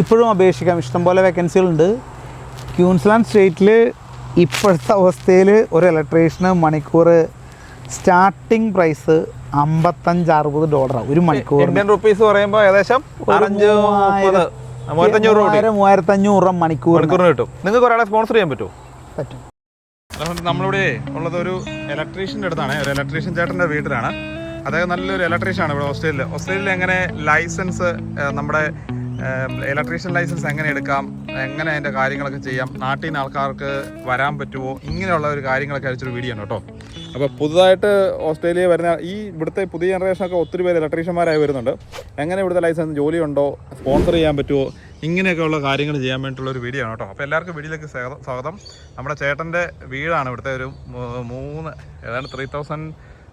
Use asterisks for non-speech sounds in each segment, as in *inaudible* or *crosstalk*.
ഇപ്പോഴും അപേക്ഷിക്കാം. ഇഷ്ടംപോലെ വേക്കൻസികളുണ്ട് ക്യൂൻസ്ലാൻഡ് സ്റ്റേറ്റിൽ ഇപ്പോഴത്തെ അവസ്ഥയിൽ ഒരു ഇലക്ട്രീഷ്യന് മണിക്കൂർ സ്റ്റാർട്ടിംഗ് പ്രൈസ് അമ്പത്തഞ്ച് അറുപത് ഡോളറാണ് ഒരു മണിക്കൂർ ഇന്ത്യൻ റുപ്പീസ് പറയുമ്പോൾ ഏകദേശം മൂവായിരത്തഞ്ഞൂറ് മണിക്കൂർ കിട്ടും. നിങ്ങൾക്ക് ഒരാളെ സ്പോൺസർ ചെയ്യാൻ പറ്റുമോ? പറ്റും. നമ്മളിവിടെ ഉള്ളത് ഒരു ഇലക്ട്രീഷ്യന്റെ അടുത്താണ്. ഒരു ഇലക്ട്രീഷ്യൻ ചേട്ടന്റെ വീട്ടിലാണ്. അദ്ദേഹം നല്ലൊരു ഇലക്ട്രീഷ്യൻ ആണ് ഇവിടെ ഓസ്ട്രേലിയയിൽ ഓസ്ട്രേലിയയിൽ എങ്ങനെ ലൈസൻസ് നമ്മുടെ ഇലക്ട്രീഷ്യൻ ലൈസൻസ് എങ്ങനെ എടുക്കാം? എങ്ങനെ അതിന്റെ കാര്യങ്ങളൊക്കെ ചെയ്യാം? നാട്ടിൽ നിന്ന് ആൾക്കാർക്ക് വരാൻ പറ്റുമോ? ഇങ്ങനെയുള്ള ഒരു കാര്യങ്ങളൊക്കെ അയച്ചൊരു വീഡിയോ ആണ് കേട്ടോ. അപ്പോൾ പുതുതായിട്ട് ഓസ്ട്രേലിയ വരുന്ന ഈ ഇവിടുത്തെ പുതിയ ജനറേഷനൊക്കെ ഒത്തിരി പേര് ഇലക്ട്രീഷ്യന്മാരായി വരുന്നുണ്ട്. എങ്ങനെ ഇവിടുത്തെ ലൈസൻസ് ജോലിയുണ്ടോ? സ്പോൺസർ ചെയ്യാൻ പറ്റുമോ? ഇങ്ങനെയൊക്കെയുള്ള കാര്യങ്ങൾ ചെയ്യാൻ വേണ്ടിയിട്ടുള്ള ഒരു വീഡിയോ ആണ് കേട്ടോ. അപ്പോൾ എല്ലാവർക്കും വീഡിയോയിലേക്ക് സ്വാഗതം. നമ്മുടെ ചേട്ടന്റെ വീടാണ് ഇവിടുത്തെ ഒരു മൂന്ന് ഏതാണ്ട് ത്രീ തൗസൻഡ്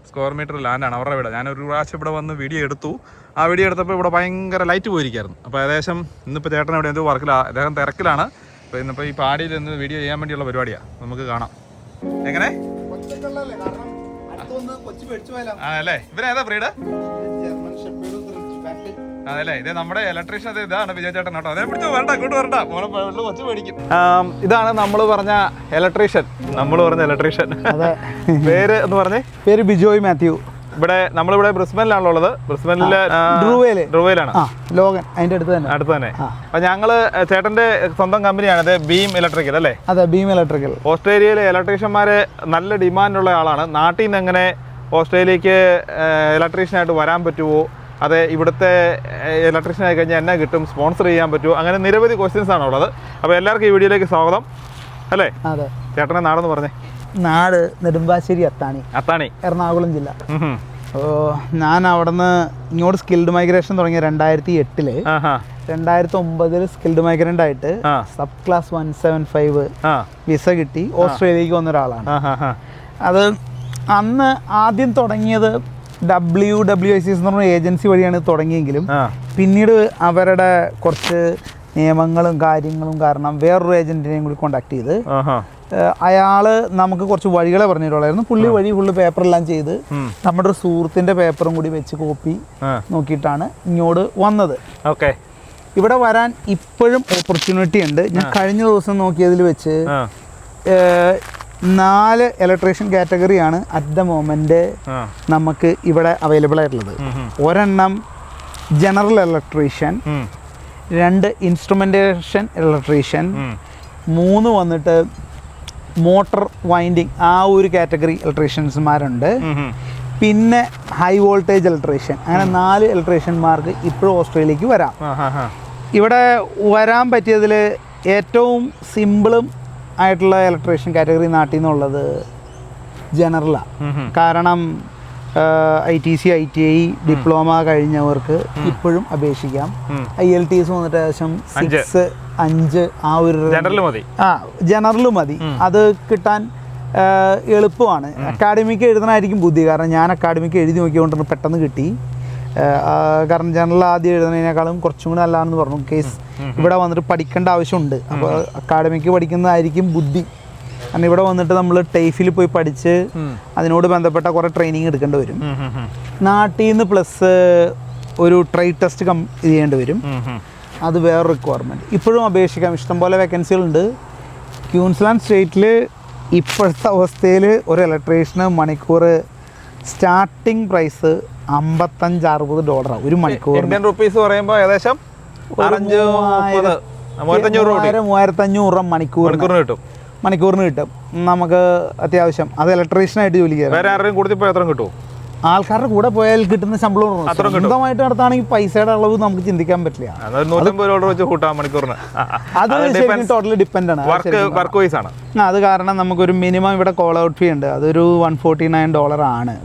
സ്ക്വയർ മീറ്റർ ലാൻഡാണ് അവരുടെ വീട്. ഞാൻ ഒരു പ്രാവശ്യം ഇവിടെ വന്ന് വീഡിയോ എടുത്തു. ആ വീഡിയോ എടുത്തപ്പോൾ ഇവിടെ ഭയങ്കര ലൈറ്റ് പോയിരിക്കായിരുന്നു. അപ്പോൾ ഏകദേശം ഇന്നിപ്പോൾ ചേട്ടൻ ഇവിടെ എന്തോ വർക്കിലാണ് അദ്ദേഹം തിരക്കിലാണ്. അപ്പോൾ ഇന്നിപ്പോൾ ഈ പാടിയിൽ നിന്ന് വീഡിയോ ചെയ്യാൻ വേണ്ടിയുള്ള പരിപാടിയാണ് നമുക്ക് കാണാം. എങ്ങനെ? ആ അല്ലേ ഇവരേതാ ബ്രീഡ്? അതല്ലേ? ഇത് നമ്മുടെ ഇലക്ട്രീഷ്യൻ അത് ഇതാണ് വിജയ ചേട്ടൻ കേട്ടോ. അതേ പിടിച്ചു വരണ്ട ഇങ്ങോട്ട് വരണ്ട. മോനെ വെള്ളം കൊച്ചു മേടിക്കും. ഇതാണ് നമ്മൾ പറഞ്ഞ ഇലക്ട്രീഷ്യൻ നമ്മൾ പറഞ്ഞ ഇലക്ട്രീഷ്യൻ അതെ. പേര് എന്ന് പറഞ്ഞേ. പേര് ബിജോയ് മാത്യു. ഇവിടെ നമ്മളിവിടെ ബ്രിസ്ബനിലാണല്ലോ ഉള്ളത്. ബ്രിസ്ബനിലെ ഡ്രൂവേൽ. ഡ്രൂവേലാണ്. ആ ലോഗൻ അതിന്റെ അടുത്ത് തന്നെ. അടുത്ത് തന്നെ. അപ്പൊ ഞങ്ങൾ ചേട്ടന്റെ സ്വന്തം കമ്പനിയാണ്. ഇത് ബീം ഇലക്ട്രിക്കൽ അല്ലേ? അതെ ബീം ഇലക്ട്രിക്കൽ. ഓസ്ട്രേലിയയിലെ ഇലക്ട്രീഷ്യന്മാരെ നല്ല ഡിമാൻഡുള്ള ആളാണ്. നാട്ടിൽ നിന്ന് എങ്ങനെ ഓസ്ട്രേലിയക്ക് ഇലക്ട്രീഷ്യനായിട്ട് വരാൻ പറ്റുമോ അതെ ഇവിടുത്തെ ഇലക്ട്രീഷ്യൻ ആയി കഴിഞ്ഞാൽ എന്നെ കിട്ടും? സ്പോൺസർ ചെയ്യാൻ പറ്റുമോ? അങ്ങനെ നിരവധി ക്വസ്റ്റ്യൻസ് ആണ് ഉള്ളത്. അപ്പോൾ എല്ലാവർക്കും ഈ വീഡിയോയിലേക്ക് സ്വാഗതം. അല്ലേ? അതെ. ചേട്ടനെ നാടെന്ന് പറഞ്ഞേ. നാട് നെടുമ്പാശ്ശേരി അത്താണി. അത്താണി. എറണാകുളം ജില്ല. അപ്പോൾ ഞാൻ അവിടുന്ന് ഇങ്ങോട്ട് സ്കിൽഡ് മൈഗ്രേഷൻ തുടങ്ങിയ രണ്ടായിരത്തി എട്ടിൽ. രണ്ടായിരത്തി ഒമ്പതിൽ സ്കിൽഡ് മൈഗ്രന്റ് ആയിട്ട് subclass one seven five visa കിട്ടി. ഓസ്ട്രേലിയക്ക് വന്ന ഒരാളാണ് അത് അന്ന് ആദ്യം തുടങ്ങിയത് W W I C S എന്ന് പറഞ്ഞ ഏജൻസി വഴിയാണ് തുടങ്ങിയെങ്കിലും പിന്നീട് അവരുടെ കുറച്ച് നിയമങ്ങളും കാര്യങ്ങളും കാരണം വേറൊരു ഏജന്റിനെയും കൂടി കോണ്ടാക്ട് ചെയ്ത് അയാൾ നമുക്ക് കുറച്ച് വഴികളെ പറഞ്ഞിട്ടുള്ളായിരുന്നു. പുള്ളി വഴി ഫുള്ള് പേപ്പറെല്ലാം ചെയ്ത്. നമ്മുടെ ഒരു സുഹൃത്തിന്റെ പേപ്പറും കൂടി വെച്ച് കോപ്പി നോക്കിയിട്ടാണ് ഇങ്ങോട്ട് വന്നത്. ഓക്കെ. ഇവിടെ വരാൻ ഇപ്പോഴും ഓപ്പർച്യൂണിറ്റി ഉണ്ട്. ഞാൻ കഴിഞ്ഞ ദിവസം നോക്കിയതിൽ വെച്ച് നാല് ഇലക്ട്രീഷ്യൻ കാറ്റഗറിയാണ് അറ്റ് ദ മോമെന്റ് നമുക്ക് ഇവിടെ അവൈലബിൾ ആയിട്ടുള്ളത്. ഒരെണ്ണം ജനറൽ ഇലക്ട്രീഷ്യൻ രണ്ട് ഇൻസ്ട്രുമെന്റേഷൻ ഇലക്ട്രീഷ്യൻ മൂന്ന് വന്നിട്ട് മോട്ടർ വൈൻഡിങ് ആ ഒരു കാറ്റഗറി ഇലക്ട്രീഷ്യൻസ്മാരുണ്ട്. പിന്നെ ഹൈ വോൾട്ടേജ് ഇലക്ട്രീഷ്യൻ അങ്ങനെ നാല് ഇലക്ട്രീഷ്യന്മാർക്ക് ഇപ്പോഴും ഓസ്ട്രേലിയക്ക് വരാം. ഇവിടെ വരാൻ പറ്റിയതിൽ ഏറ്റവും സിമ്പിളും ആയിട്ടുള്ള ഇലക്ട്രീഷ്യൻ കാറ്റഗറി നാട്ടിൽ നിന്നുള്ളത് ജനറലാണ് കാരണം I T C I T I diploma കഴിഞ്ഞവർക്ക് ഇപ്പോഴും അപേക്ഷിക്കാം. ഐ എൽ ടി എസ് വന്നിട്ട് ഏകദേശം സിക്സ് അഞ്ച് ആ ഒരു ജനറൽ മതി. ആ ജനറൽ മതി. അത് കിട്ടാൻ എളുപ്പമാണ്. അക്കാഡമിക്ക് എഴുതണമായിരിക്കും ബുദ്ധി. കാരണം ഞാൻ അക്കാഡമിക്ക് എഴുതി നോക്കിക്കൊണ്ടിരുന്നു പെട്ടെന്ന് കിട്ടി. കാരണം ജനറൽ ആദ്യം എഴുതുന്നതിനേക്കാളും കുറച്ചും കൂടെ നല്ലതാണെന്ന് പറഞ്ഞു. കേസ് ഇവിടെ വന്നിട്ട് പഠിക്കേണ്ട ആവശ്യമുണ്ട്. അപ്പോൾ അക്കാഡമിക്ക് പഠിക്കുന്നതായിരിക്കും ബുദ്ധി. കാരണം ഇവിടെ വന്നിട്ട് നമ്മൾ ടൈഫിൽ പോയി പഠിച്ച് അതിനോട് ബന്ധപ്പെട്ട കുറേ ട്രെയിനിങ് എടുക്കേണ്ടി വരും. നാട്ടിൽ നിന്ന് പ്ലസ് ഒരു ട്രൈ ടെസ്റ്റ് കം ഇത് ചെയ്യേണ്ടി വരും. അത് വേറെ റിക്വയർമെന്റ് ഇപ്പോഴും അപേക്ഷിക്കാം. ഇഷ്ടംപോലെ വേക്കൻസികളുണ്ട് ക്യൂൻസ്ലാൻഡ് സ്റ്റേറ്റിൽ ഇപ്പോഴത്തെ അവസ്ഥയിൽ ഒരു ഇലക്ട്രീഷ്യന് മണിക്കൂർ സ്റ്റാർട്ടിംഗ് പ്രൈസ് അമ്പത്തഞ്ച് അറുപത് ഡോളറാണ് ഒരു മണിക്കൂർ ഇന്ത്യൻ റുപ്പീസ് പറയുമ്പോൾ ഏകദേശം മൂവായിരത്തഞ്ഞൂറ് രൂപ മണിക്കൂറിന്. കിട്ടും. മണിക്കൂറിന് കിട്ടും. നമുക്ക് അത്യാവശ്യം. അത് ഇലക്ട്രീഷ്യനായിട്ട് ജോലി ചെയ്യാം വേറെ ആരുടെയും കൂടുതൽ എത്ര കിട്ടും? ആൾക്കാരുടെ കൂടെ പോയാൽ കിട്ടുന്ന ശമ്പളം. സ്വന്തമായിട്ട് നടത്താണെങ്കിൽ പൈസയുടെ അളവ് നമുക്ക് ചിന്തിക്കാൻ പറ്റില്ല. അത് ശരിക്കും ടോട്ടലി ഡിപ്പെൻഡ് ആണ്. അത് കാരണം നമുക്കൊരു മിനിമം ഇവിടെ കോൾ ഔട്ട് ഫീ ഉണ്ട്. അതൊരു വൺ ഫോർട്ടി നയൻ ഡോളർ ആണ്.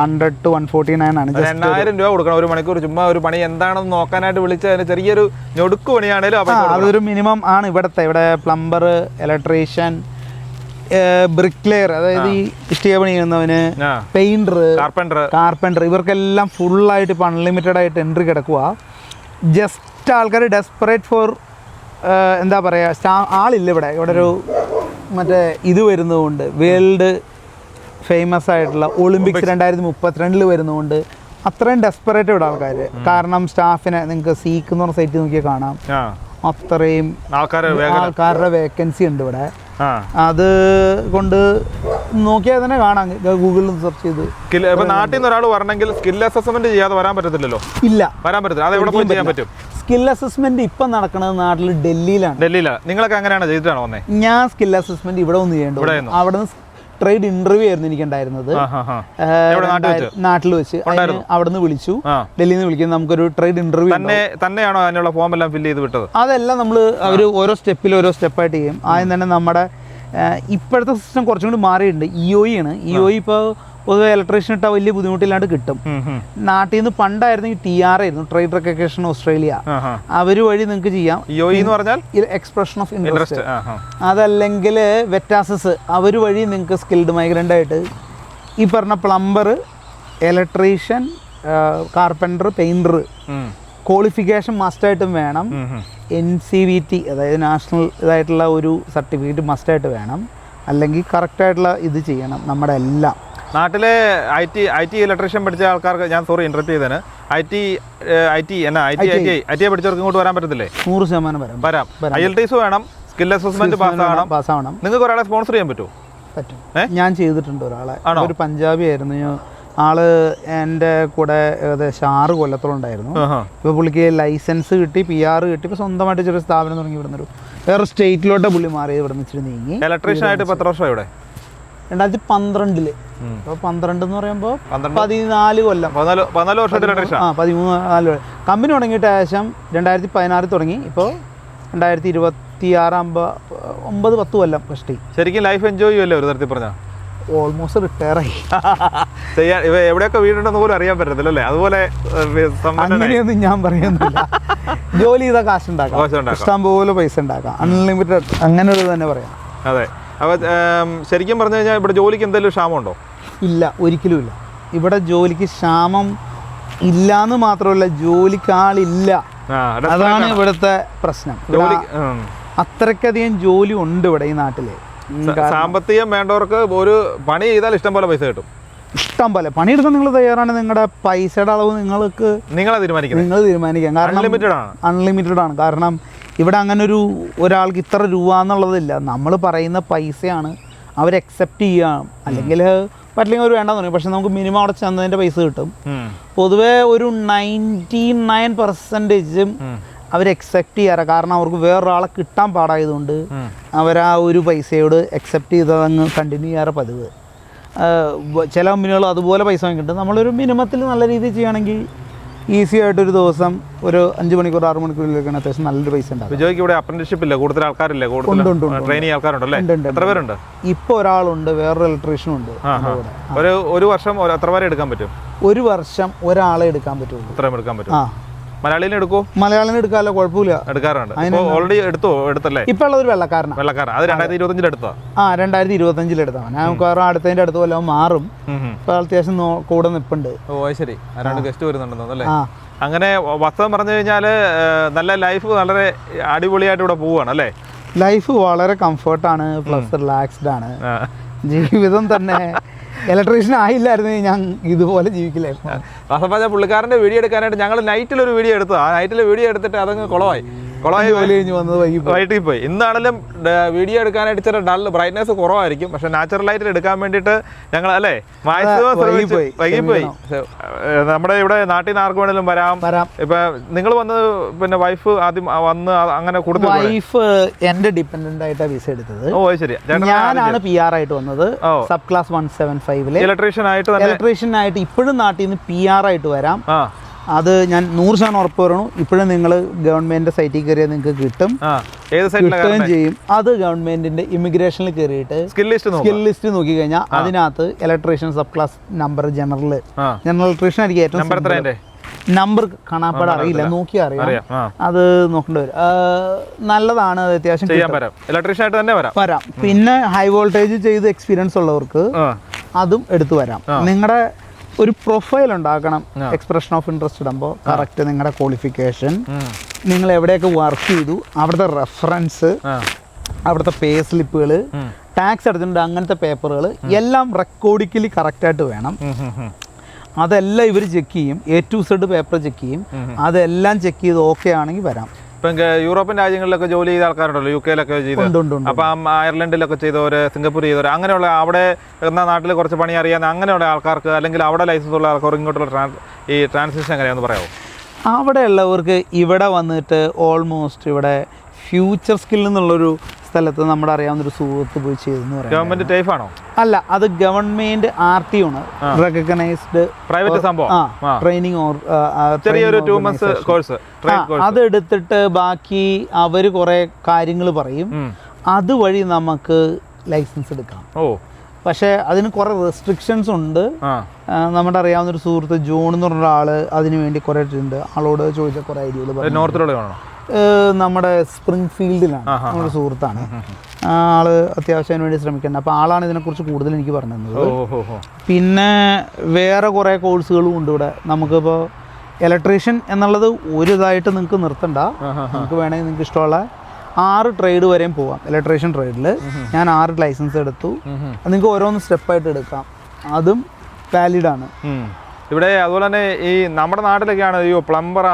Hundred to one forty nine ആണ് ഒരു എണ്ണായിരം രൂപ കൊടുക്കണം ഒരു മണിക്കൂർ. ചുമ്മാ ഒരു പണി എന്താണെന്ന് നോക്കാനായിട്ട് വിളിച്ചതിന് ചെറിയൊരു ഞൊടുക്ക് പണിയാണേലും അതൊരു മിനിമം ആണ് ഇവിടത്തെ. ഇവിടെ പ്ലംബർ ഇലക്ട്രീഷ്യൻ ബ്രിക്ലെയർ അതായത് ഈ ഇഷ്ടിക പണി ചെയ്യുന്നവന് പെയിന്റർ കാർപ്പന്റർ കാർപ്പന്റർ ഇവർക്കെല്ലാം ഫുള്ളായിട്ട് ഇപ്പോൾ അൺലിമിറ്റഡ് ആയിട്ട് എൻട്രി കിടക്കുക ജസ്റ്റ് ആൾക്കാർ ഡെസ്പറേറ്റ് ഫോർ എന്താ പറയുക സ്റ്റാ ആളില്ല ഇവിടെ. ഇവിടെ ഒരു മറ്റേ ഇത് വരുന്നതുകൊണ്ട് വേൾഡ് ഫേമസ് ആയിട്ടുള്ള ഒളിമ്പിക്സ് രണ്ടായിരത്തി മുപ്പത്തിരണ്ടിൽ വരുന്നതുകൊണ്ട് അത്രയും ഡെസ്പറേറ്റ് ഇവിടെ ആൾക്കാർ കാരണം സ്റ്റാഫിനെ നിങ്ങൾക്ക് സീക്ക് എന്ന് പറഞ്ഞ സൈറ്റ് നോക്കിയാൽ കാണാം. അത്രയും ആൾക്കാരുടെ വേക്കൻസി ഉണ്ട് ഇവിടെ. അത് കൊണ്ട് നോക്കിയാൽ തന്നെ കാണാം. ഗൂഗിളിൽ സെർച്ച് ചെയ്ത് നാട്ടിൽ നിന്ന് ഒരാൾ വരണമെങ്കിൽ സ്കിൽ അസസ്മെന്റ് ചെയ്യാതെ വരാൻ പറ്റത്തില്ലല്ലോ? ഇല്ല. വരാൻ പറ്റത്തില്ല. അത് എവിടെ പോയി ചെയ്യാൻ പറ്റും? സ്കിൽ അസസ്മെന്റ് ഇപ്പം നടക്കുന്നത് നാട്ടിൽ ഡൽഹിയിലാണ്. ഡൽഹിയിലാണ് നിങ്ങളൊക്കെ അങ്ങനെയാണ് ചെയ്തിട്ടാണോ വന്നേ? ഞാൻ സ്കിൽ അസസ്മെന്റ് ഇവിടെ ഒന്ന് ചെയ്യേണ്ടത്? അവിടെ നിന്ന് ട്രേഡ് ഇന്റർവ്യൂ ആയിരുന്നു എനിക്ക് ഉണ്ടായിരുന്നത് നാട്ടിൽ വെച്ച്? അവിടുന്ന് വിളിച്ചു. ഡൽഹിയിൽ നിന്ന് വിളിക്കുന്നത് നമുക്കൊരു ട്രേഡ് ഇന്റർവ്യൂ തന്നെ തന്നെയാണോ അതിനുള്ള ഫോം എല്ലാം ഫില്ല് ചെയ്ത് വിട്ടത്? അതെല്ലാം നമ്മൾ അവർ ഓരോ സ്റ്റെപ്പിൽ ഓരോ സ്റ്റെപ്പായിട്ട് ചെയ്യും. ആദ്യം തന്നെ നമ്മുടെ ഇപ്പോഴത്തെ സിസ്റ്റം കുറച്ചും കൂടി മാറിയിട്ടുണ്ട്. ഇ ഒ ആണ് ഇ ഒ ഇപ്പോൾ പൊതുവെ ഇലക്ട്രീഷ്യൻ ഇട്ടാൽ വലിയ ബുദ്ധിമുട്ടില്ലാണ്ട് കിട്ടും. നാട്ടിൽ നിന്ന് പണ്ടായിരുന്നു ടി ആർ ആയിരുന്നു ട്രേഡ് റെക്കഗ്നേഷൻ ഓസ്ട്രേലിയ. അവർ വഴി നിങ്ങൾക്ക് ചെയ്യാം. ഇ എന്ന് പറഞ്ഞാൽ? എക്സ്പ്രഷൻ ഓഫ് ഇൻട്രസ്റ്റ് അതല്ലെങ്കിൽ വെറ്റാസസ് അവർ വഴി നിങ്ങൾക്ക് സ്കിൽഡ് മൈഗ്രന്റ് ആയിട്ട് ഈ പറഞ്ഞ plumber electrician carpenter painter qualification മസ്റ്റായിട്ടും വേണം. എൻ സി വി ടി അതായത് നാഷണൽ ഇതായിട്ടുള്ള ഒരു സർട്ടിഫിക്കറ്റ് മസ്റ്റായിട്ട് വേണം. അല്ലെങ്കിൽ കറക്റ്റായിട്ടുള്ള ഇത് ചെയ്യണം നമ്മുടെ എല്ലാം. നാട്ടിലെ I T I T electrician പഠിച്ച ആൾക്കാർക്ക് ഞാൻ സോറി ഇന്റർപ്റ്റ് ചെയ്തതിന് ഐ ടി ഐ ടി എന്നാ I T I T I T പഠിച്ചവർക്ക് ഇങ്ങോട്ട് വരാൻ പറ്റത്തില്ലേ? നൂറ് ശതമാനം വരാം. വരാം. ഐ എൽ ടി എസ് വേണം സ്കിൽ അസസ്മെന്റ് പാസ്സാകണം പാസ്സാവണം. നിങ്ങൾക്ക് ഒരാളെ സ്പോൺസർ ചെയ്യാൻ പറ്റുമോ? പറ്റും. ഞാൻ ചെയ്തിട്ടുണ്ട് ഒരാളെ? ഒരു പഞ്ചാബി ആയിരുന്നു. ആൾ എന്റെ കൂടെ ഏകദേശം ആറ് കൊല്ലത്തോളം ഉണ്ടായിരുന്നു. ഇപ്പോൾ പുള്ളിക്ക് ലൈസൻസ് കിട്ടി പി ആർ കിട്ടി. ഇപ്പോൾ സ്വന്തമായിട്ട് ചെറിയ സ്ഥാപനം തുടങ്ങി ഇവിടുന്ന് ഒരു വേറെ സ്റ്റേറ്റിലോട്ട് പുള്ളി മാറി ഇവിടെ നിന്ന് ഇച്ചിരി നീങ്ങി. ഇലക്ട്രീഷ്യൻ ആയിട്ട് ഇപ്പൊ എത്ര വർഷം ഇവിടെ? രണ്ടായിരത്തി പന്ത്രണ്ടിൽ. അപ്പോൾ പന്ത്രണ്ട് എന്ന് പറയുമ്പോൾ പതിനാല് കൊല്ലം. പതിനാല് ആ പതിമൂന്ന് നാല്. കമ്പനി തുടങ്ങിയിട്ട് ഏകദേശം രണ്ടായിരത്തി പതിനാറിൽ തുടങ്ങി. ഇപ്പോൾ രണ്ടായിരത്തി ഇരുപത്തി ആറാകുമ്പോൾ ഒമ്പത് പത്ത് കൊല്ലം കഷ്ടി ശരിക്കും ലൈഫ് എൻജോയ് ചെയ്യുമല്ലോ ഒരു തരത്തിൽ പറഞ്ഞാൽ ഓൾമോസ്റ്റ് റിട്ടയർ ആയി. *laughs* ചെയ്യാൻ ഇവ എവിടെയൊക്കെ വീടുണ്ടെന്ന് പോലും അറിയാൻ പറ്റത്തില്ല അല്ലേ അതുപോലെ അങ്ങനെയൊന്നും ഞാൻ പറയുന്നില്ല. ജോലി ചെയ്താൽ കാശ് ഉണ്ടാക്കാം. ഇഷ്ടം പോലെ പൈസ ഉണ്ടാക്കാം. അൺലിമിറ്റഡ് അങ്ങനെ ഒരു തന്നെ പറയാം. അതെ. അപ്പൊ ഏം, ശരിക്കും പറഞ്ഞു കഴിഞ്ഞാൽ ഇവിടെ ജോലിക്ക് എന്തെങ്കിലും ക്ഷാമമുണ്ടോ? ഇല്ല ഒരിക്കലും ഇല്ല. ഇവിടെ ജോലിക്ക് ക്ഷാമം ഇല്ല എന്ന് മാത്രമല്ല ജോലിക്കാളില്ല അതാണ് ഇവിടുത്തെ പ്രശ്നം. അത്രക്കധികം ജോലി ഉണ്ട് ഇവിടെ ഈ നാട്ടിൽ. സാമ്പത്തികം വേണ്ടവർക്ക് ഒരു പണി ചെയ്താൽ ഇഷ്ടം പോലെ പൈസ കിട്ടും. ഇഷ്ടം പോലെ. പണിയെടുക്കാൻ നിങ്ങൾ തയ്യാറാണ്. നിങ്ങളുടെ പൈസയുടെ അളവ് നിങ്ങൾക്ക് നിങ്ങളെ തീരുമാനിക്കാം നിങ്ങൾ തീരുമാനിക്കാം കാരണം അൺലിമിറ്റഡ് ആണ്. അൺലിമിറ്റഡ് ആണ്. കാരണം ഇവിടെ അങ്ങനെ ഒരു ഒരാൾക്ക് ഇത്ര രൂപ എന്നുള്ളതില്ല. നമ്മൾ പറയുന്ന പൈസയാണ് അവർ അക്സെപ്റ്റ് ചെയ്യാം അല്ലെങ്കിൽ പറ്റില്ലെങ്കിൽ അവർ വേണ്ടെന്ന് പറയും. പക്ഷെ നമുക്ക് മിനിമം അവിടെ ചെന്നതിന്റെ പൈസ കിട്ടും. പൊതുവേ ഒരു നയന്റി നയൻ പെർസെന്റേജും അവർ അക്സെപ്റ്റ് ചെയ്യാറ്. കാരണം അവർക്ക് വേറൊരാളെ കിട്ടാൻ പാടായതുകൊണ്ട്. അവർ ആ ഒരു പൈസയോട് അക്സെപ്റ്റ് ചെയ്തതങ്ങ് കണ്ടിന്യൂ ചെയ്യാറ് പതിവ്. ചില കമ്പനികൾ അതുപോലെ പൈസ വാങ്ങിയിട്ടുണ്ട് നമ്മളൊരു മിനിമത്തിൽ നല്ല രീതിയിൽ ചെയ്യുകയാണെങ്കിൽ ഈസി ആയിട്ട് ഒരു ദിവസം ഒരു അഞ്ച് മണിക്കൂർ ആറ് മണിക്കൂറിലേക്കാണ് അത്യാവശ്യം നല്ലൊരു പൈസ ഉണ്ടാവും വിജയ്ക്ക് ഇവിടെ അപ്രന്റീഷിപ്പ് ഇല്ല? കൂടുതൽ ആൾക്കാരില്ല. ട്രെയിനിങ് ആൾക്കാരുണ്ടല്ലേ? എത്ര പേരുണ്ട്? ഇപ്പോൾ ഒരാളുണ്ട് വേറൊരു ഇലക്ട്രീഷ്യനും ഉണ്ട്. ഒരു ഒരു വർഷം എത്ര പേരെ എടുക്കാൻ പറ്റും? ഒരു വർഷം ഒരാളെ എടുക്കാൻ പറ്റുള്ളൂ. എടുക്കാൻ പറ്റും? മലയാളിനെ എടുക്കോ മലയാളിനെ എടുക്കാമല്ലോ കുഴപ്പമില്ല. എടുക്കാറുണ്ട്. ഓൾറെഡി എടുത്തോ? എടുത്തല്ലേ? ഇപ്പൊ ഉള്ള ഒരു വെള്ളക്കാരനാണ് വെള്ളക്കാരൻ അത് രണ്ടായിരത്തി ഇരുപത്തഞ്ചിൽ എടുത്തോ ആ രണ്ടായിരത്തി ഇരുപത്തഞ്ചിൽ എടുത്തവൻ മിക്കവാറും അടുത്തതിന്റെ അടുത്ത് വല്ലതും മാറും. ഇപ്പൊ അത്യാവശ്യം കൂടെ നിപ്പുണ്ട്. ഓ ശരി. രണ്ട് ഗസ്റ്റ് വരുന്നുണ്ടെന്ന് അല്ലേ? അങ്ങനെ വസ്ത്രം പറഞ്ഞു കഴിഞ്ഞാൽ നല്ല ലൈഫ് വളരെ അടിപൊളിയായിട്ട് ഇവിടെ പോവാണ് അല്ലേ? ലൈഫ് വളരെ കംഫർട്ടാണ് പ്ലസ് റിലാക്സ്ഡ് ആണ്. ജീവിതം തന്നെ ഇലക്ട്രീഷ്യൻ ആയില്ലായിരുന്നു ഞാൻ ഇതുപോലെ ജീവിക്കില്ലായിരുന്നു. വാസപ്പാച്ച പുള്ളിക്കാരന്റെ വീഡിയോ എടുക്കാനായിട്ട് ഞങ്ങൾ നൈറ്റിൽ ഒരു വീഡിയോ എടുത്തു. ആ നൈറ്റിൽ വീഡിയോ എടുത്തിട്ട് അതങ്ങ് കുളമായി. കുളമായി ജോലി കഴിഞ്ഞ് വന്നത്. വൈകിട്ട് പോയി. ഇന്നാണെങ്കിലും വീഡിയോ എടുക്കാനായിട്ട് ഇച്ചിരി ഡൾ ബ്രൈറ്റ്നെസ് കുറവായിരിക്കും. പക്ഷെ നാച്ചുറൽ ആയിട്ട് എടുക്കാൻ വേണ്ടിയിട്ട് ഞങ്ങൾ അല്ലേ മാക്സിമം. വൈകിപ്പോയി നമ്മുടെ ഇവിടെ നാട്ടിൽ നിന്ന് ആർക്ക് വേണേലും വരാം. ഇപ്പൊ നിങ്ങൾ വന്ന് പിന്നെ വൈഫ് ആദ്യം വന്ന് അങ്ങനെ കൊടുത്തു വൈഫ് എന്റെ ഡിപ്പെൻഡന്റ് ആയിട്ടാണ് വിസ എടുത്തത്. ഓ ശരി ഞാനാണ് പി ആർ ആയിട്ട് വന്നത്. സബ് ക്ലാസ് വൺ സെവൻ ഫൈവിൽ ഇലക്ട്രീഷ്യൻ ആയിട്ട് ഇലക്ട്രീഷ്യൻ ആയിട്ട് ഇപ്പോഴും നാട്ടിൽ നിന്ന് പി ആർ ആയിട്ട് വരാം. അത് ഞാൻ നൂറ് ശതമാനം ഉറപ്പ് പറയണു. ഇപ്പോഴും നിങ്ങൾ ഗവൺമെന്റിന്റെ സൈറ്റിൽ കയറിയാൽ നിങ്ങൾക്ക് കിട്ടും. കിട്ടുകയും ചെയ്യും. അത് ഗവൺമെന്റിന്റെ ഇമിഗ്രേഷനിൽ കയറിയിട്ട് സ്കിൽ ലിസ്റ്റ് നോക്കാം കഴിഞ്ഞാൽ അതിനകത്ത് electrician sub class number general general electrician ആയിരിക്കും ഏറ്റവും നമ്പർ കാണാപ്പാട് അറിയില്ല നോക്കി അറിയാം. അത് നോക്കേണ്ടി വരും. നല്ലതാണ് അത് അത്യാവശ്യം ഇലക്ട്രീഷ്യൻ ആയിട്ട് തന്നെ വരാം. വരാം. പിന്നെ ഹൈ വോൾട്ടേജ് ചെയ്ത് എക്സ്പീരിയൻസ് ഉള്ളവർക്ക് അതും എടുത്തു വരാം. നിങ്ങളുടെ ഒരു പ്രൊഫൈൽ ഉണ്ടാക്കണം എക്സ്പ്രഷൻ ഓഫ് ഇൻട്രസ്റ്റ് ഇടുമ്പോൾ കറക്റ്റ് നിങ്ങളുടെ ക്വാളിഫിക്കേഷൻ നിങ്ങൾ എവിടെയൊക്കെ വർക്ക് ചെയ്തു അവിടുത്തെ റെഫറൻസ് അവിടുത്തെ പേ സ്ലിപ്പുകൾ ടാക്സ് അടച്ചിട്ടുണ്ട് അങ്ങനത്തെ പേപ്പറുകൾ എല്ലാം റെക്കോർഡിക്കലി കറക്റ്റായിട്ട് വേണം. അതെല്ലാം ഇവർ ചെക്ക് ചെയ്യും A to Z paper check ചെയ്യും അതെല്ലാം ചെക്ക് ചെയ്ത് ഓക്കെ ആണെങ്കിൽ വരാം. ഇപ്പം യൂറോപ്യൻ രാജ്യങ്ങളിലൊക്കെ ജോലി ചെയ്ത ആൾക്കാരുണ്ടല്ലോ യു കെയിലൊക്കെ ചെയ്ത് അപ്പം അയർലൻഡിലൊക്കെ ചെയ്തവര് സിംഗപ്പൂർ ചെയ്തവര് അങ്ങനെയുള്ള അവിടെ എന്നാ നാട്ടിൽ കുറച്ച് പണി അറിയാവുന്ന അങ്ങനെയുള്ള ആൾക്കാർക്ക് അല്ലെങ്കിൽ അവിടെ ലൈസൻസ് ഉള്ള ആൾക്കാർ ഇങ്ങോട്ടുള്ള ഈ ട്രാൻസിഷൻ എങ്ങനെയാണെന്ന് പറയാമോ അവിടെയുള്ളവർക്ക് ഇവിടെ വന്നിട്ട് ഓൾമോസ്റ്റ് ഇവിടെ ഫ്യൂച്ചർ സ്കിൽ എന്നുള്ളൊരു സ്ഥലത്ത് നമ്മുടെ അറിയാവുന്നൊരു സുഹൃത്ത് പോയി ചെയ്തെന്ന് പറയാം ഗവൺമെന്റ് ടൈഫ് ആണോ? അല്ല അത് ഗവൺമെന്റ് ആർ ടി ആണ് റെക്കഗ്നൈസ്ഡ് പ്രൈവറ്റ് സംഭവം. ട്രെയിനിങ് ഓർ ചെറിയൊരു ടു മന്ത്സ് കോഴ്സ് അത് കോഴ്സ് അതെടുത്തിട്ട് ബാക്കി അവർ കുറേ കാര്യങ്ങൾ പറയും. അതുവഴി നമുക്ക് ലൈസൻസ് എടുക്കാം. ഓ. പക്ഷേ അതിന് കുറേ റെസ്ട്രിക്ഷൻസ് ഉണ്ട്. നമ്മുടെ അറിയാവുന്ന ഒരു സുഹൃത്ത് ജോൺ എന്ന് പറഞ്ഞ ആൾ അതിനുവേണ്ടി വേണ്ടി കുറേ ഉണ്ട് ആളോട് ചോദിച്ച കുറേ ഐഡിയകൾ പറയും നോർത്തിലുള്ള നമ്മുടെ സ്പ്രിംഗ് ഫീൽഡിലാണ് നമ്മുടെ സുഹൃത്താണ്. ആൾ അത്യാവശ്യം വേണ്ടി ശ്രമിക്കുന്നുണ്ട്. അപ്പോൾ ആളാണ് ഇതിനെക്കുറിച്ച് കൂടുതൽ എനിക്ക് പറഞ്ഞു തന്നത് പിന്നെ വേറെ കുറേ കോഴ്സുകളും ഉണ്ട് ഇവിടെ. നമുക്കിപ്പോൾ ഇലക്ട്രീഷ്യൻ എന്നുള്ളത് ഒരു ഇതായിട്ട് നിങ്ങൾക്ക് നിർത്തണ്ട നിങ്ങൾക്ക് വേണമെങ്കിൽ നിങ്ങൾക്ക് ഇഷ്ടമുള്ള ആറ് ട്രേഡ് വരെയും പോവാം. ഇലക്ട്രീഷ്യൻ ട്രേഡിൽ ഞാൻ ആറ് ലൈസൻസ് എടുത്തു. നിങ്ങൾക്ക് ഓരോന്ന് സ്റ്റെപ്പായിട്ട് എടുക്കാം. അതും വാലിഡ് ആണ്. ഇവിടെ അതുപോലെ തന്നെ ഈ നമ്മുടെ നാട്ടിലൊക്കെയാണ് അയ്യോ പ്ലംബർ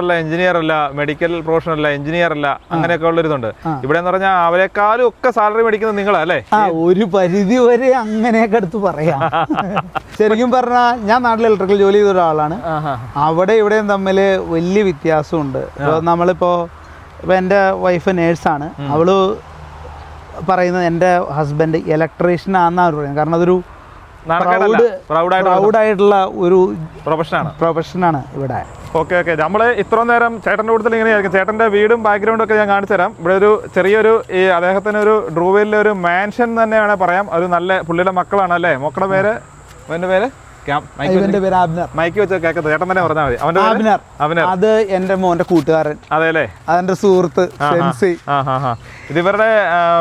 അല്ല എഞ്ചിനീയർ അല്ല മെഡിക്കൽ പ്രൊഫഷണൽ അല്ല എഞ്ചിനീയർ അല്ല അങ്ങനെയൊക്കെ ഉള്ളൊരിതുണ്ട്. ഇവിടെ എന്ന് പറഞ്ഞാൽ അവരെക്കാളും ഒക്കെ സാലറി മേടിക്കുന്നത് നിങ്ങളാ അല്ലേ? ഒരു പരിധി വരെ അങ്ങനെയൊക്കെ എടുത്ത് പറയാം. ശരിക്കും പറഞ്ഞാൽ ഞാൻ നാട്ടിൽ ഇലക്ട്രിക്കൽ ജോലി ചെയ്ത ഒരാളാണ്. അവിടെ ഇവിടെയും തമ്മിൽ വലിയ വ്യത്യാസമുണ്ട്. ഇപ്പോൾ നമ്മളിപ്പോൾ ഇപ്പോൾ എന്റെ വൈഫ് നേഴ്സാണ് അവൾ പറയുന്നത് എന്റെ ഹസ്ബൻഡ് ഇലക്ട്രീഷ്യൻ ആണെന്നാണ് പറയുന്നത്. കാരണം അതൊരു പ്രൗഡായിട്ടുള്ള ഒരു പ്രൊഫഷനാണ്. പ്രൊഫഷനാണ് ഇവിടെ. Okay okay. നമ്മൾ ഇത്ര നേരം ചേട്ടന്റെ കൂടുതൽ ഇങ്ങനെയായിരിക്കും. ചേട്ടന്റെ വീടും ബാക്ക്ഗ്രൗണ്ടും ഒക്കെ ഞാൻ കാണിച്ചു തരാം. ഇവിടെ ഒരു ചെറിയൊരു ഈ അദ്ദേഹത്തിന് ഒരു ഡ്രൂവേലിലെ ഒരു മാൻഷൻ തന്നെ വേണേൽ പറയാം. ഒരു നല്ല പുള്ളിയുടെ മക്കളാണ് അല്ലേ? മക്കളുടെ പേര്? അവന്റെ പേര്? മൈക്ക് വെച്ച് കേൾക്കുന്നത് ചേട്ടൻ തന്നെ പറഞ്ഞാൽ മതി. അവന്റെ അത് എന്റെ മോന്റെ കൂട്ടുകാരൻ. അതെ അല്ലേ അതെന്റെ സുഹൃത്ത് ഇതിവരുടെ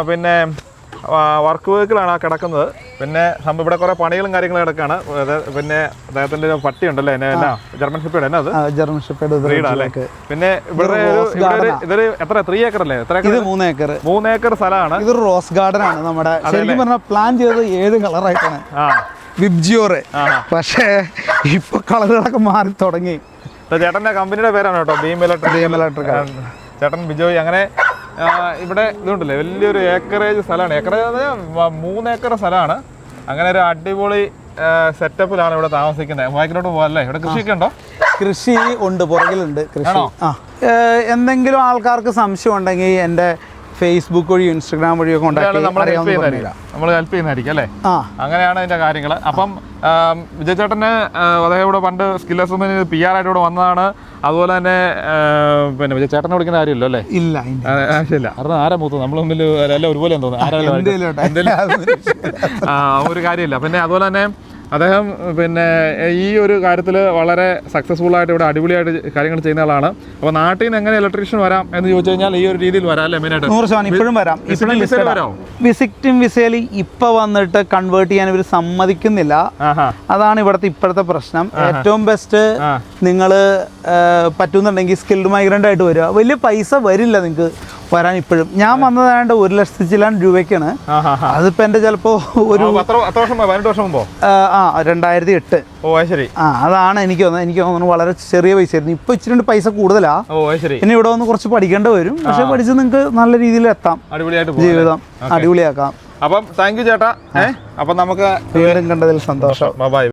പിന്നെ വർക്ക് വെഹിക്കിളാണ് ആ കിടക്കുന്നത്. പിന്നെ സംഭവം ഇവിടെ കുറെ പണികളും കാര്യങ്ങളും കിടക്കാണ്. പിന്നെ അദ്ദേഹത്തിന്റെ ഒരു പട്ടി ഉണ്ടല്ലേ എന്നെ? ജർമ്മൻ ഷിപ്പിയുടെ എന്നാ അത്? ജർമ്മൻ ഷെപ്പേഡ് പിന്നെ ഇവിടെ ഇതൊരു എത്ര ത്രീ ഏക്കർ അല്ലേ? എത്ര ഏക്കർ ഇത് മൂന്ന് ഏക്കർ മൂന്ന് ഏക്കർ സ്ഥലമാണ്. ഇത് റോസ് ഗാർഡൻ ആണ് നമ്മുടെ. ശരിക്കും പറഞ്ഞാൽ പ്ലാൻ ചെയ്തത് ഏത് കളറായിട്ടാണ് വിബ്ജിയോറ്. പക്ഷേ ഇപ്പൊ കളറുകളൊക്കെ മാറി തുടങ്ങി. ചേട്ടന്റെ കമ്പനിയുടെ പേരാണ് കേട്ടോ ഭീം ഇലക്ട്രിക് ഭീം ഇലക്ട്രിക് ചേട്ടൻ ബിജോയ് അങ്ങനെ ഇവിടെ ഇതുണ്ടല്ലേ വലിയൊരു ഏക്കറേജ് സ്ഥലമാണ്. ഏക്കറേജ് മൂന്ന് ഏക്കർ സ്ഥലമാണ്. അങ്ങനെ ഒരു അടിപൊളി സെറ്റപ്പിലാണ് ഇവിടെ താമസിക്കുന്നത്. ബാക്കിലോട്ട് പോകാല്ലേ? ഇവിടെ കൃഷിയൊക്കെ ഉണ്ടോ? കൃഷി ഉണ്ട് പുറകിലുണ്ട് കൃഷി. ആ. എന്തെങ്കിലും ആൾക്കാർക്ക് സംശയം ഉണ്ടെങ്കിൽ എന്റെ ഫേസ്ബുക്ക് വഴിയോ ഇൻസ്റ്റാഗ്രാം വഴിയോ കോൺടാക്ട് നമ്മൾ ഹെൽപ്പ് ചെയ്യുന്നതായിരിക്കും. അല്ലേ? ആ. അങ്ങനെയാണ് അതിന്റെ കാര്യങ്ങൾ അപ്പം വിജയ് ചേട്ടന് അദ്ദേഹം ഇവിടെ പണ്ട് സ്കിൽ അസസ്മെന്റ് പി ആർ ആയിട്ട് ഇവിടെ വന്നതാണ്. അതുപോലെ തന്നെ പിന്നെ വിജയ് ചേട്ടനെ വിളിക്കുന്ന കാര്യമില്ലോ അല്ലേ? ഇല്ല ആവശ്യമില്ല കാരണം ആരാ മൂത്തത്? നമ്മൾ തമ്മിൽ എല്ലാം ഒരുപോലെ തോന്നുന്നു. ആരാ ഒരു കാര്യമില്ല. പിന്നെ അതുപോലെ തന്നെ അദ്ദേഹം പിന്നെ ഈ ഒരു കാര്യത്തിൽ വളരെ സക്സസ്ഫുൾ ആയിട്ട് ഇവിടെ അടിപൊളിയായിട്ട് കാര്യങ്ങൾ ചെയ്യുന്ന ആളാണ്. അപ്പോൾ നാട്ടിൽ നിന്ന് എങ്ങനെ ഇലക്ട്രീഷ്യൻ വരാം എന്ന് ചോദിച്ചു കഴിഞ്ഞാൽ ഈ ഒരു രീതിയിൽ വരാം അല്ലേ മെയിനായിട്ട്? നൂറ് ശതമാനം. ഇപ്പോഴും വരാം. ഇപ്പോഴും വിസിറ്റിംഗ് വിസയിൽ listed ആ. വരാമോ? വിസിറ്റും വിസയിൽ ഇപ്പൊ വന്നിട്ട് കൺവേർട്ട് ചെയ്യാൻ ഇവർ സമ്മതിക്കുന്നില്ല. അതാണ് ഇവിടുത്തെ ഇപ്പോഴത്തെ പ്രശ്നം. ഏറ്റവും ബെസ്റ്റ് നിങ്ങൾ പറ്റുന്നുണ്ടെങ്കിൽ സ്കിൽഡ് മൈഗ്രന്റ് ആയിട്ട് വരിക. വലിയ പൈസ വരില്ല നിങ്ങൾക്ക് വരാൻ ഇപ്പോഴും ഞാൻ വന്നതാണ്ട് ഒരു ലക്ഷത്തി ചില്ലാൻ രൂപയ്ക്കാണ് അതിപ്പോ എന്റെ ചിലപ്പോ ഒരു വർഷം മുമ്പോ, ആ, രണ്ടായിരത്തി എട്ട്. ഓ അത് ശരി. ആ അതാണ് എനിക്ക് തോന്നുന്നത്. എനിക്ക് തോന്നുന്നു വളരെ ചെറിയ പൈസ ആയിരുന്നു. ഇപ്പൊ ഇച്ചിരി പൈസ കൂടുതലാ. ഓ ശരി. പിന്നെ ഇവിടെ വന്ന് കുറച്ച് പഠിക്കേണ്ടി വരും. പക്ഷെ പഠിച്ച് നിങ്ങൾക്ക് നല്ല രീതിയിൽ എത്താം. ജീവിതം അടിപൊളിയാക്കാം. അപ്പം താങ്ക് യു ചേട്ടാ. ഏഹ് അപ്പം നമുക്ക് വീണ്ടും കണ്ടതിൽ സന്തോഷം. ബൈ